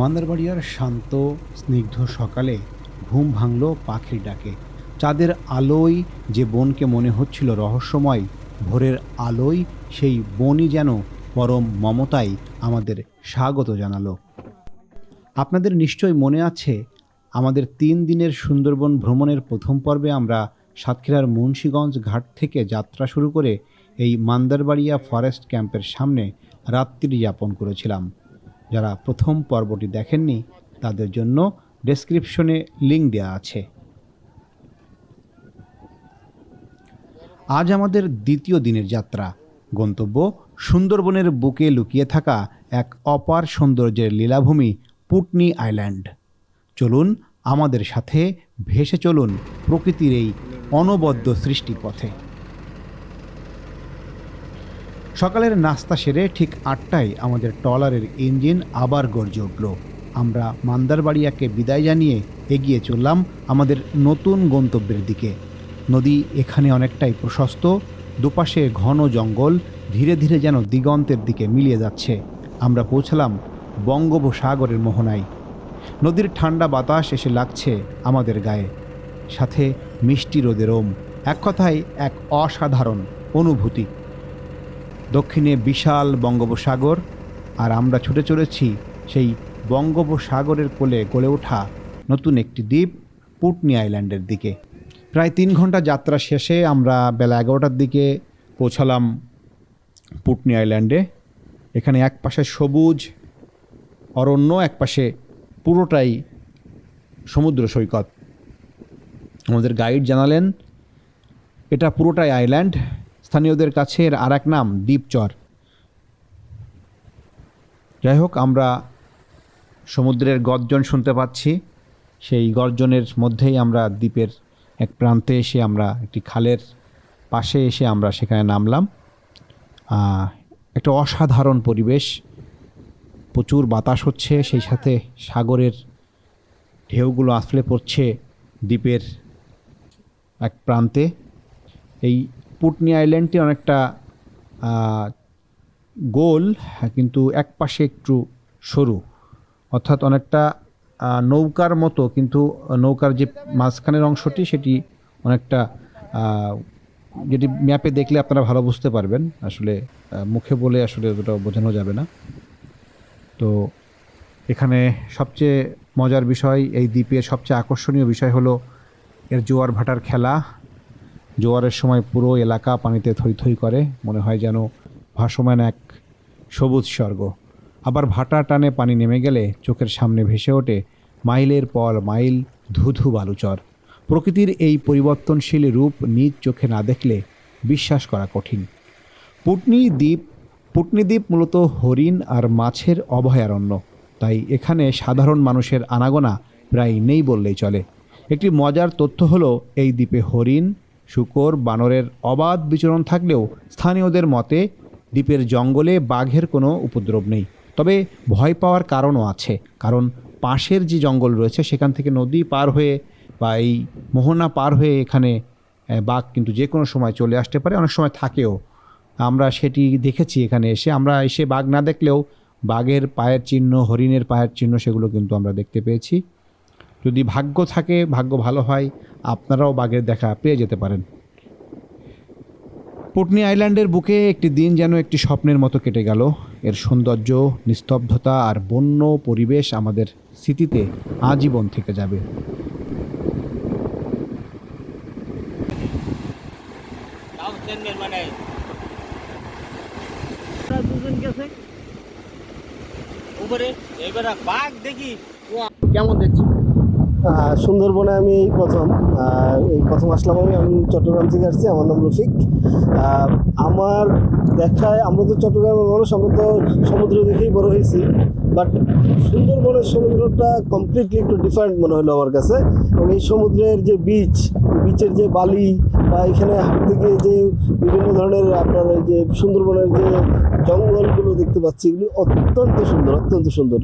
মান্দারবাড়িয়ার শান্ত, স্নিগ্ধ সকালে ঘুম ভাঙল পাখির ডাকে। চাঁদের আলোয় যে বনকে মনে হচ্ছিল রহস্যময়, ভোরের আলোয় সেই বনই যেন পরম মমতায় আমাদের স্বাগত জানালো। আপনাদের নিশ্চয় মনে আছে, আমাদের তিন দিনের সুন্দরবন ভ্রমণের প্রথম পর্বে আমরা সাতক্ষীরার মুন্সীগঞ্জ ঘাট থেকে যাত্রা শুরু করে এই মান্দারবাড়িয়া ফরেস্ট ক্যাম্পের সামনে রাত্রি যাপন করেছিলাম। যারা প্রথম পর্বটি দেখেননি, তাদের জন্য ডেসক্রিপশনে লিঙ্ক দেওয়া আছে। আজ আমাদের দ্বিতীয় দিনের যাত্রা। গন্তব্য সুন্দরবনের বুকে লুকিয়ে থাকা এক অপার সৌন্দর্যের লীলাভূমি পুটনি আইল্যান্ড। চলুন আমাদের সাথে ভেসে চলুন প্রকৃতির এই অনবদ্য সৃষ্টিপথে। সকালের নাস্তা সেরে ঠিক আটটায় আমাদের ট্রলারের ইঞ্জিন আবার গর্জে উঠল। আমরা মান্দারবাড়িয়াকে বিদায় জানিয়ে এগিয়ে চললাম আমাদের নতুন গন্তব্যের দিকে। নদী এখানে অনেকটাই প্রশস্ত, দুপাশে ঘন জঙ্গল, ধীরে ধীরে যেন দিগন্তের দিকে মিলিয়ে যাচ্ছে। আমরা পৌঁছলাম বঙ্গোপসাগরের মোহনায়। নদীর ঠান্ডা বাতাস এসে লাগছে আমাদের গায়ে। সাথে মিষ্টি রোদের ওম, এক কথায় এক অসাধারণ অনুভূতি। দক্ষিণে বিশাল বঙ্গোপসাগর, আর আমরা ছুটে চলেছি সেই বঙ্গোপসাগরের কোলে গড়ে ওঠা নতুন একটি দ্বীপ পুটনি আইল্যান্ডের দিকে। প্রায় তিন ঘণ্টা যাত্রা শেষে আমরা বেলা এগারোটার দিকে পৌঁছালাম পুটনি আইল্যান্ডে। এখানে এক পাশে সবুজ অরণ্য, এক পাশে পুরোটাই সমুদ্র সৈকত। আমাদের গাইড জানালেন, এটা পুরোটাই আইল্যান্ড। স্থানীয়দের কাছে এর আর এক নাম দ্বীপচর। যাই হোক আমরা সমুদ্রের গর্জন শুনতে পাচ্ছি। সেই গর্জনের মধ্যেই আমরা দ্বীপের এক প্রান্তে এসে আমরা একটি খালের পাশে এসে আমরা সেখানে নামলাম। একটা অসাধারণ পরিবেশ। প্রচুর বাতাস হচ্ছে, সেই সাথে সাগরের ঢেউগুলো আসলে পড়ছে দ্বীপের এক প্রান্তে। এই পুটনি আইল্যান্ডটি অনেকটা গোল, কিন্তু এক পাশে একটু সরু। অর্থাৎ অনেকটা নৌকার মতো, কিন্তু নৌকার যে মাঝখানের অংশটি, সেটি অনেকটা যেটি ম্যাপে দেখলে আপনারা ভালো বুঝতে পারবেন। আসলে মুখে বলে আসলে ওটা বোঝানো যাবে না। তো এখানে সবচেয়ে মজার বিষয়, এই দ্বীপের সবচেয়ে আকর্ষণীয় বিষয় হলো, এর জোয়ার ভাটার খেলা। জোয়ারের সময় পুরো এলাকা পানিতে থই থই করে, মনে হয় যেন ভাসমান এক সবুজ স্বর্গ। আবার ভাটা টানে পানি নেমে গেলে চোখের সামনে ভেসে ওঠে মাইলের পর মাইল ধুধু বালুচর। প্রকৃতির এই পরিবর্তনশীল রূপ নিজ চোখে না দেখলে বিশ্বাস করা কঠিন। পুটনি দ্বীপ পুটনি দ্বীপ মূলত হরিণ আর মাছের অভয়ারণ্য। তাই এখানে সাধারণ মানুষের আনাগোনা প্রায় নেই বললেই চলে। একটি মজার তথ্য হলো, এই দ্বীপে হরিণ শুকর, বানরের অবাধ বিচরণ থাকলেও স্থানীয়দের মতে দ্বীপের জঙ্গলে বাঘের কোনো উপদ্রব নেই। তবে ভয় পাওয়ার কারণও আছে, কারণ পাশের যে জঙ্গল রয়েছে সেখান থেকে নদী পার হয়ে বা এই মোহনা পার হয়ে এখানে বাঘ কিন্তু যে কোনো সময় চলে আসতে পারে, অনেক সময় থাকেও। আমরা সেটি দেখেছি এখানে এসে। আমরা এসে বাঘ না দেখলেও বাঘের পায়ের চিহ্ন, হরিণের পায়ের চিহ্ন সেগুলো কিন্তু আমরা দেখতে পেয়েছি। যদি ভাগ্য থাকে, ভাগ্য ভালো হয় আপনারাও বাঘের দেখা পেয়ে যেতে পারেন। পুটনি আইল্যান্ডের বুকে একটি দিন যেন একটি স্বপ্নের মতো কেটে গেল। এর সৌন্দর্য, নিস্তব্ধতা আর বন্য পরিবেশ আমাদের স্মৃতিতে আজীবন থেকে যাবে। মানে কেমন দেখছি? সুন্দরবনে আমি এই প্রথম এই প্রথম আসলাম আমি। আমি চট্টগ্রাম থেকে আসছি, আমার নাম রফিক। আমার দেখায়, আমরা তো চট্টগ্রামের মানুষ, আমরা তো সমুদ্র দেখেই বড় হয়েছি। বাট সুন্দরবনের সমুদ্রটা কমপ্লিটলি একটু ডিফারেন্ট মনে হলো আমার কাছে। এবং এই সমুদ্রের যে বিচ বিচের যে বালি, বা এখানে হাঁটতে গিয়ে যে বিভিন্ন ধরনের আপনার যে সুন্দরবনের যে জঙ্গলগুলো দেখতে পাচ্ছি, এগুলি অত্যন্ত সুন্দর অত্যন্ত সুন্দর।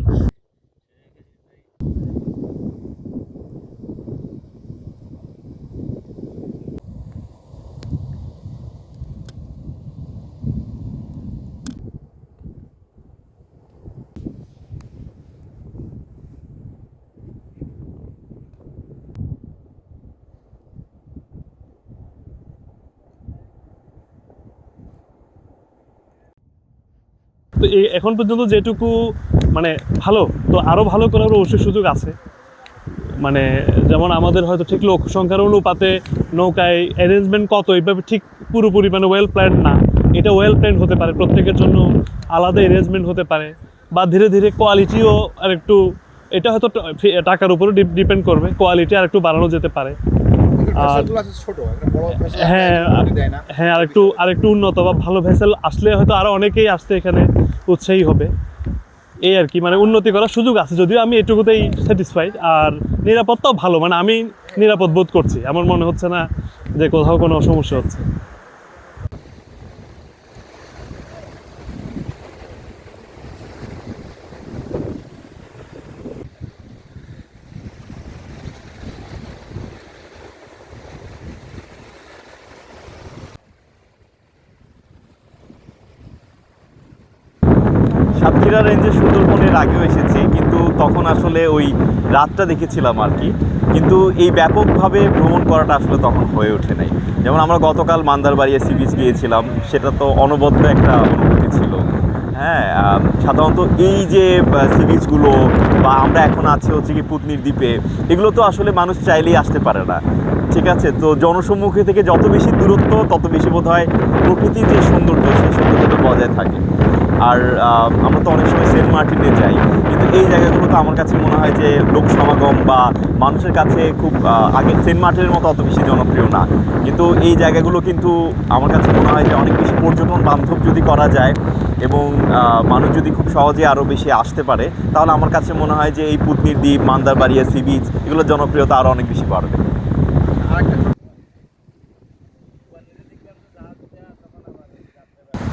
তো এই এখন পর্যন্ত যেটুকু মানে ভালো তো আরও ভালো করার অবশ্যই সুযোগ আছে। মানে যেমন আমাদের হয়তো ঠিক লোক সংখ্যার অনুপাতে নৌকায় অ্যারেঞ্জমেন্ট কত এইভাবে ঠিক পুরোপুরি মানে ওয়েল প্ল্যান না। এটা ওয়েল প্ল্যান হতে পারে প্রত্যেকের জন্য আলাদা অ্যারেঞ্জমেন্ট হতে পারে। বা ধীরে ধীরে কোয়ালিটিও আর একটু এটা হয়তো টাকার উপরে ডিপেন্ড করবে কোয়ালিটি আর একটু বাড়ানো যেতে পারে। আর হ্যাঁ হ্যাঁ আর একটু আর একটু উন্নত বা ভালো ভেসেল আসলে হয়তো আরও অনেকেই আসতে এখানে। উৎসাহী হবে। এই আর কি মানে উন্নতি করার সুযোগ আছে, যদিও আমি এটুকুতেই স্যাটিসফাইড আর নিরাপত্তাও ভালো মানে আমি নিরাপদ বোধ করছি। আমার মনে হচ্ছে না যে কোথাও কোনো সমস্যা হচ্ছে। সাতক্ষীরা রেঞ্জে সুন্দরবনের আগেও এসেছি, কিন্তু তখন আসলে ওই রাতটা দেখেছিলাম আর কি। কিন্তু এই ব্যাপকভাবে ভ্রমণ করাটা আসলে তখন হয়ে ওঠে নাই। যেমন আমরা গতকাল মান্দারবাড়িয়া সি বিচ গিয়েছিলাম, সেটা তো অনবদ্য একটা অনুভূতি ছিল। হ্যাঁ সাধারণত এই যে সি বিচগুলো বা আমরা এখন আছি হচ্ছে কি পুতনির দ্বীপে, এগুলো তো আসলে মানুষ চাইলেই আসতে পারে না। ঠিক আছে? তো জনসম্মুখে থেকে যত বেশি দূরত্ব, তত বেশি বোধ হয় প্রকৃতির যে সৌন্দর্য, সেই সৌন্দর্যটা বজায় থাকে। আর আমরা তো অনেক সময় সেন্ট মার্টিনে যাই। কিন্তু এই জায়গাগুলো তো আমার কাছে মনে হয় যে লোক সমাগম বা মানুষের কাছে খুব আগে সেন্ট মার্টিনের মতো অত বেশি জনপ্রিয় না। কিন্তু এই জায়গাগুলো কিন্তু আমার কাছে মনে হয় যে অনেক বেশি পর্যটন বান্ধব যদি করা যায় এবং মানুষ যদি খুব সহজে আরও বেশি আসতে পারে, তাহলে আমার কাছে মনে হয় যে এই পুতনির দ্বীপ মান্দারবাড়িয়া সি বিচ, এগুলোর জনপ্রিয়তা আরও অনেক বেশি বাড়বে।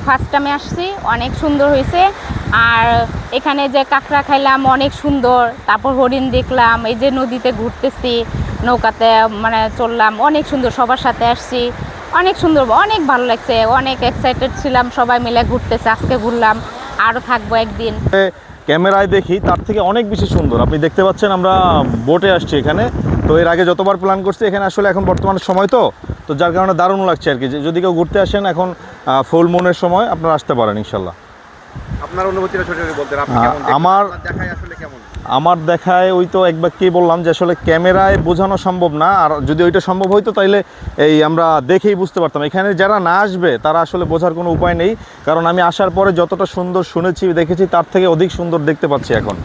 ফার্স্ট টাইমে আসছি, অনেক সুন্দর হয়েছে। আর এখানে যে কাঁকড়া খাইলাম, অনেক সুন্দর। তারপর হরিণ দেখলাম, এই যে নদীতে ঘুরতেছি, নৌকাতে মানে চললাম, অনেক সুন্দর, সবার সাথে আসছি। অনেক সুন্দর, অনেক ভালো লাগছে, অনেক এক্সাইটেড ছিলাম, সবাই মিলে ঘুরতেছে, আজকে ঘুরলাম আরও থাকব একদিন। ক্যামেরায় দেখি, তার থেকে অনেক বেশি সুন্দর। আপনি দেখতে পাচ্ছেন, আমরা বোটে আসছি এখানে। তো এর আগে যতবার প্ল্যান করছি, এখানে আসলে এখন বর্তমান সময় তো। তো যার কারণে দারুণ লাগছে আর কি। যদি কেউ ঘুরতে আসেন, এখন ফুল মুনের সময় আপনারা আসতে পারেন ইনশাল্লাহ। আপনার অনুভূতিটা ছোট বলতেন আপনি কেমন আমার- দেখায় আসলে কেমন? আমার দেখায় ওই তো একবার কি বললাম যে আসলে ক্যামেরায় বোঝানো সম্ভব না আর যদি ওইটা সম্ভব হইতো তাইলে এই আমরা দেখেই বুঝতে পারতাম। এখানে যারা না আসবে তারা আসলে বোঝার কোনো উপায় নেই কারণ আমি আসার পরে যতটা সুন্দর শুনেছি দেখেছি তার থেকে অধিক সুন্দর দেখতে পাচ্ছি এখন।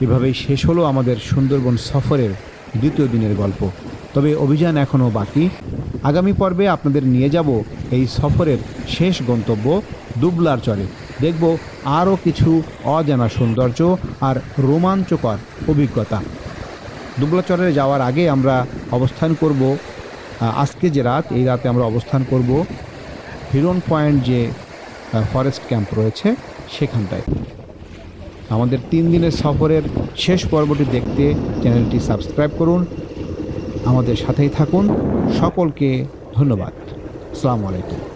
এভাবেই শেষ হলো আমাদের সুন্দরবন সফরের দ্বিতীয় দিনের গল্প। তবে অভিযান এখনও বাকি। আগামী পর্বে আপনাদের নিয়ে যাব এই সফরের শেষ গন্তব্য দুবলার চরে। দেখব আরও কিছু অজানা সৌন্দর্য আর রোমাঞ্চকর অভিজ্ঞতা। দুবলা চরে যাওয়ার আগে আমরা অবস্থান করব আজকে যে রাত, এই রাতে আমরা অবস্থান করব হিরন পয়েন্ট যে ফরেস্ট ক্যাম্প রয়েছে সেখানটায়। আমাদের তিন দিনের সফরের শেষ পর্বটি দেখতে চ্যানেলটি সাবস্ক্রাইব করুন আমাদের সাথেই থাকুন। সকলকে ধন্যবাদ। আসসালামু আলাইকুম।